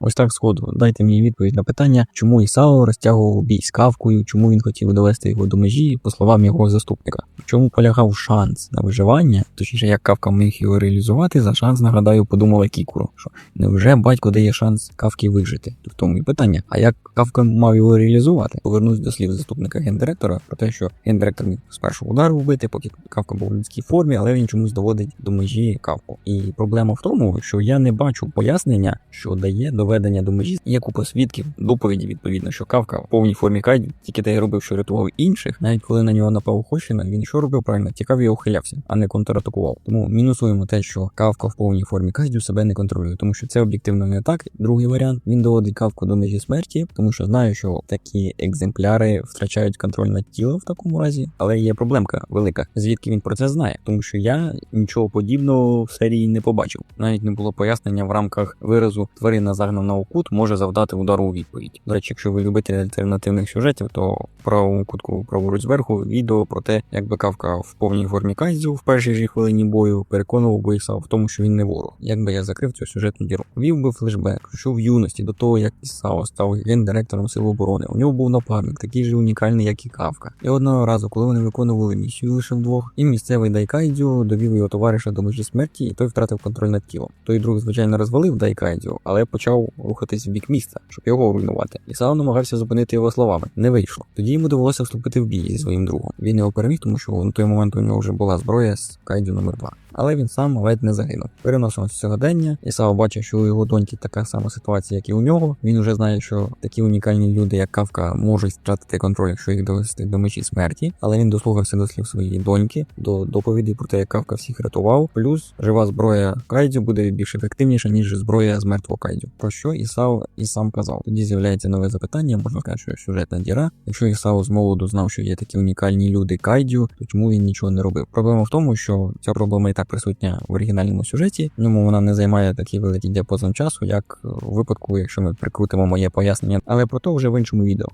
Ось так сходу. Дайте мені відповідь на питання, чому Ісао розтягував бій з кавкою, чому він хотів довести його до межі, по словам його заступника. Чому полягав шанс на виживання, точніше, як кавка міг його реалізувати, за шанс, нагадаю, подумала Кікуро, що невже батько дає шанс кавки вижити? В тому і питання. А як кавка мав його реалізувати? Повернусь до слів заступника гендиректора про те, що гендиректор міг з першого удару вбити, поки кавка був в людській формі, але він чомусь доводить до межі кавку. І проблема в тому, що я не бачу пояснення, що дає доведення до межі. Є купа свідків, доповіді відповідно, що кавка в повній формі кайді тільки те й робив, що рятував інших. Навіть коли на нього напав Хощина, він що робив правильно? Тікав і ухилявся, а не контратакував. Тому мінусуємо те, що кавка в повній формі кайдю себе не контролює, тому що це об'єктивно не так. Другий варіант він доводить кавку до межі смерті, тому що знаю, що такі екземпляри втрачають контроль над тілом в такому разі, але є проблемка велика. Звідки він про це знає? Тому що я нічого подібного в серії не побачив. Навіть не було пояснення в рамках виразу тварина загнана у кут може завдати удару у відповідь. До речі, якщо ви любите альтернативних сюжетів, то в правому кутку праворуч зверху відео про те, як би кавка в повній формі кайдзю в першій ж хвилині бою переконував Бойса в тому, що він не ворог. Як би я закрив цю сюжетну діру. Вів би флешбек, що в юності до того, як Ісао став гендиректором сил оборони. У нього був напарник, такий же унікальний, як і Кавка. І одного разу, коли вони виконували місію лише вдвох, і місцевий Дайкайдзю довів його товариша до межі смерті, і той втратив контроль над тілом. Той друг, звичайно, розвалив Дайкайдзю, але почав рухатись в бік міста, щоб його руйнувати. Ісао намагався зупинити його словами. Не вийшло. Тоді йому довелося вступити в бій зі своїм другом. Він його переміг, тому що на той момент у нього вже була зброя з кайдю номер 2 але він сам ледь не загинув. Переносимо сьогодення. Ісао бачить, що у його доньки така сама ситуація, як і у нього. Він вже знає, що такі унікальні люди, як Кавка, можуть втратити контроль, якщо їх довести до мечі смерті. Але він дослухався до слів своєї доньки, до доповіді про те, як Кавка всіх рятував. Плюс жива зброя Кайдзю буде більш ефективніша, ніж зброя з мертвого Кайдзю. Про що Ісао і сам казав. Тоді з'являється нове запитання, можна сказати, що сюжетна діра. Якщо Ісао з молоду знав, що є такі унікальні люди Кайдзю, то чому він нічого не робив? Проблема в тому, що ця проблема і так присутня в оригінальному сюжеті. В ньому вона не займає такий великий діапазон часу, як у випадку, якщо ми прикрутимо моє пояснення, але про то вже в іншому відео.